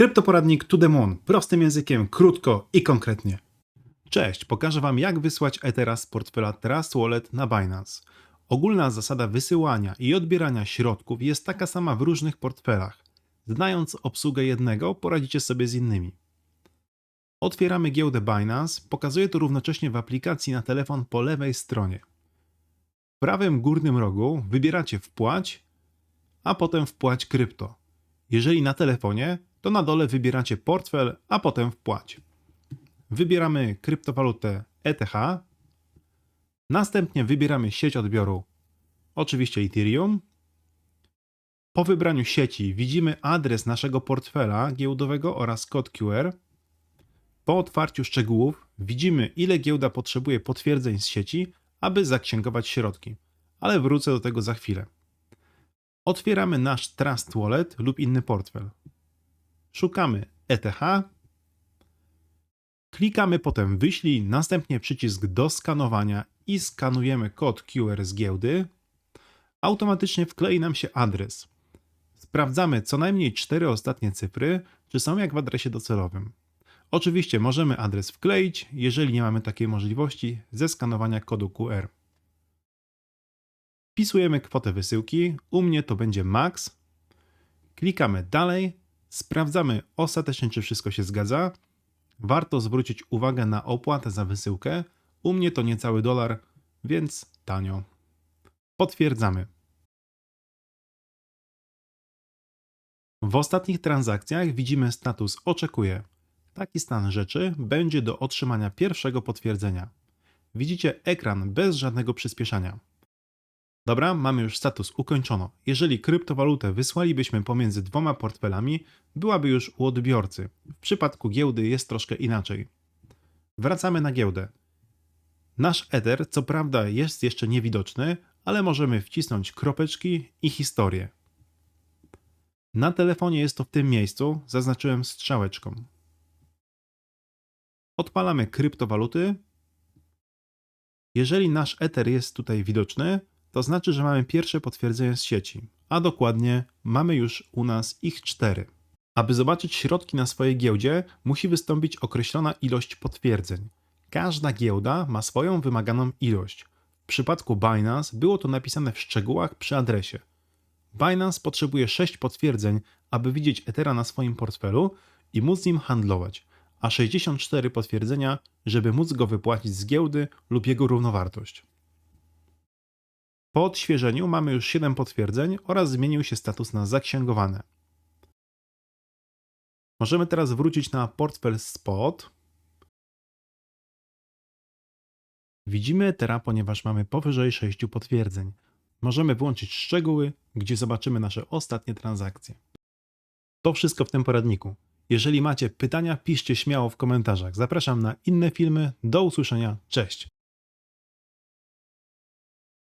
Kryptoporadnik to the moon. Prostym językiem, krótko i konkretnie. Cześć, pokażę Wam jak wysłać Ethera z portfela Trust Wallet na Binance. Ogólna zasada wysyłania i odbierania środków jest taka sama w różnych portfelach. Znając obsługę jednego, poradzicie sobie z innymi. Otwieramy giełdę Binance, pokazuję to równocześnie w aplikacji na telefon po lewej stronie. W prawym górnym rogu wybieracie wpłać, a potem wpłać krypto. Jeżeli na telefonie, to na dole wybieracie portfel, a potem wpłać. Wybieramy kryptowalutę ETH. Następnie wybieramy sieć odbioru, oczywiście Ethereum. Po wybraniu sieci widzimy adres naszego portfela giełdowego oraz kod QR. Po otwarciu szczegółów widzimy, ile giełda potrzebuje potwierdzeń z sieci, aby zaksięgować środki, ale wrócę do tego za chwilę. Otwieramy nasz Trust Wallet lub inny portfel. Szukamy ETH. Klikamy potem wyślij, następnie przycisk do skanowania i skanujemy kod QR z giełdy. Automatycznie wklei nam się adres. Sprawdzamy co najmniej cztery ostatnie cyfry, czy są jak w adresie docelowym. Oczywiście możemy adres wkleić, jeżeli nie mamy takiej możliwości ze skanowania kodu QR. Wpisujemy kwotę wysyłki, u mnie to będzie max. Klikamy dalej, sprawdzamy ostatecznie, czy wszystko się zgadza. Warto zwrócić uwagę na opłatę za wysyłkę. U mnie to niecały dolar, więc tanio. Potwierdzamy. W ostatnich transakcjach widzimy status oczekuję. Taki stan rzeczy będzie do otrzymania pierwszego potwierdzenia. Widzicie ekran bez żadnego przyspieszania. Dobra, mamy już status ukończono. Jeżeli kryptowalutę wysłalibyśmy pomiędzy dwoma portfelami, byłaby już u odbiorcy. W przypadku giełdy jest troszkę inaczej. Wracamy na giełdę. Nasz Ether, co prawda, jest jeszcze niewidoczny, ale możemy wcisnąć kropeczki i historię. Na telefonie jest to w tym miejscu, zaznaczyłem strzałeczką. Odpalamy kryptowaluty. Jeżeli nasz Ether jest tutaj widoczny, to znaczy, że mamy pierwsze potwierdzenie z sieci, a dokładnie mamy już u nas ich cztery. Aby zobaczyć środki na swojej giełdzie, musi wystąpić określona ilość potwierdzeń. Każda giełda ma swoją wymaganą ilość. W przypadku Binance było to napisane w szczegółach przy adresie. Binance potrzebuje 6 potwierdzeń, aby widzieć Ethera na swoim portfelu i móc nim handlować, a 64 potwierdzenia, żeby móc go wypłacić z giełdy lub jego równowartość. Po odświeżeniu mamy już 7 potwierdzeń oraz zmienił się status na zaksięgowane. Możemy teraz wrócić na portfel Spot. Widzimy Ethera, ponieważ mamy powyżej 6 potwierdzeń. Możemy włączyć szczegóły, gdzie zobaczymy nasze ostatnie transakcje. To wszystko w tym poradniku. Jeżeli macie pytania, piszcie śmiało w komentarzach. Zapraszam na inne filmy. Do usłyszenia. Cześć!